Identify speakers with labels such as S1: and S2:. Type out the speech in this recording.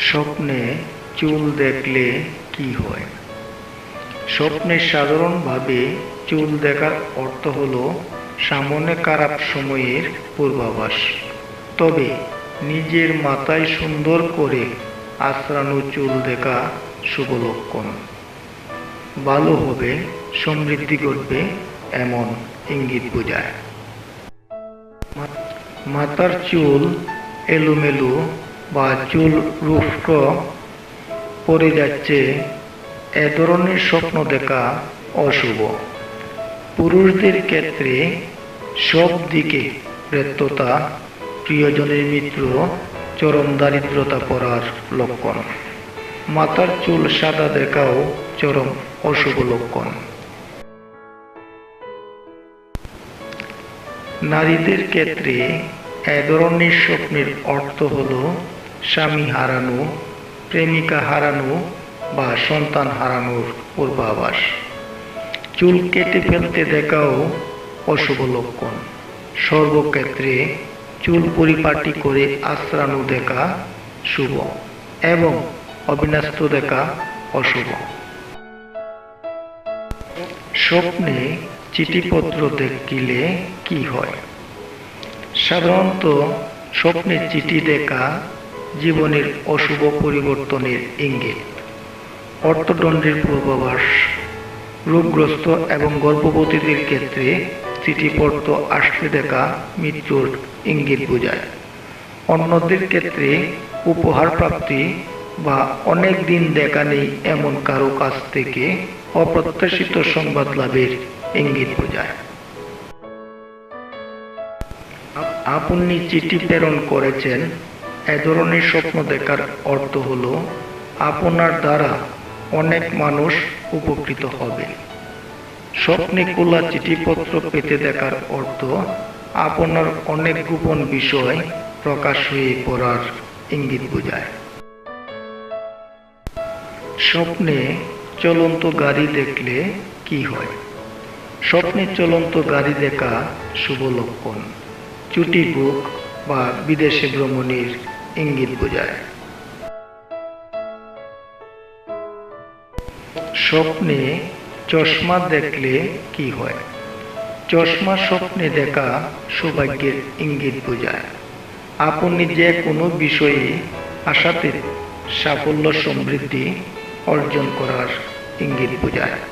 S1: স্বপ্নে চুল দেখলে কি হয়? স্বপ্নে সাধারণভাবে চুল দেখার অর্থ হল সামনে খারাপ সময়ের পূর্বাভাস। তবে নিজের মাথায় সুন্দর করে আশ্রানো চুল দেখা শুভ লক্ষণ। ভালো হবে, সমৃদ্ধি ঘটবে এমন ইঙ্গিত বোঝায়। মাথার চুল এলোমেলো বা চুল রুক্ষ পড়ে যাচ্ছে, এ ধরনের স্বপ্ন দেখা অশুভ। পুরুষদের ক্ষেত্রে সব দিকে ব্যর্থতা, প্রিয়জনের মিত্র, চরম দারিদ্রতা পড়ার লক্ষণ। মাথার চুল সাদা দেখাও চরম অশুভ লক্ষণ। নারীদের ক্ষেত্রে এ ধরনের স্বপ্নের অর্থ হল স্বামী হারানো, প্রেমিকা হারানো বা সন্তান হারানোর পূর্বাভাস। চুল কেটে ফেলতে দেখাও অশুভ লক্ষণ। সর্বক্ষেত্রে চুল পরিপাটি করে আশ্রানো দেখা শুভ এবং অবিন্যস্ত দেখা অশুভ। স্বপ্নে চিঠিপত্র দেখিলে কি হয়? সাধারণত স্বপ্নে চিঠি দেখা জীবনের অশুভ পরিবর্তনের ইঙ্গিত। অর্থদণ্ডের পূর্বাভাস, রোগগ্রস্ত এবং গর্ভবতীদের ক্ষেত্রে চিঠিপত্র আসতে দেখা মৃত্যুর ইঙ্গিত বোঝায়। অন্যদের ক্ষেত্রে উপহার প্রাপ্তি বা অনেক দিন দেখা নেই এমন কারও কাছ থেকে অপ্রত্যাশিত সংবাদ লাভের ইঙ্গিত বোঝায়। আপনি চিঠি প্রেরণ করেছেন এ ধরনের স্বপ্ন দেখার অর্থ হল, আপনার দ্বারা অনেক মানুষ উপকৃত হবে। স্বপ্নে খোলা চিঠিপত্র পেতে দেখার অর্থ, আপনার অনেক গোপন বিষয় প্রকাশ হয়ে পড়ার ইঙ্গিত বোঝায়। স্বপ্নে চলন্ত গাড়ি দেখলে কি হয়? স্বপ্নে চলন্ত গাড়ি দেখা শুভ লক্ষণ। চুটি বুক বা বিদেশে ভ্রমণের ইঙ্গিত বোঝায়। স্বপ্নে চশমা দেখলে কি হয়? চশমা স্বপ্নে দেখা সৌভাগ্যের ইঙ্গিত বোঝায়। আপনি যে কোনো বিষয়ে আশাতে সাফল্য সমৃদ্ধি অর্জন করার ইঙ্গিত বোঝায়।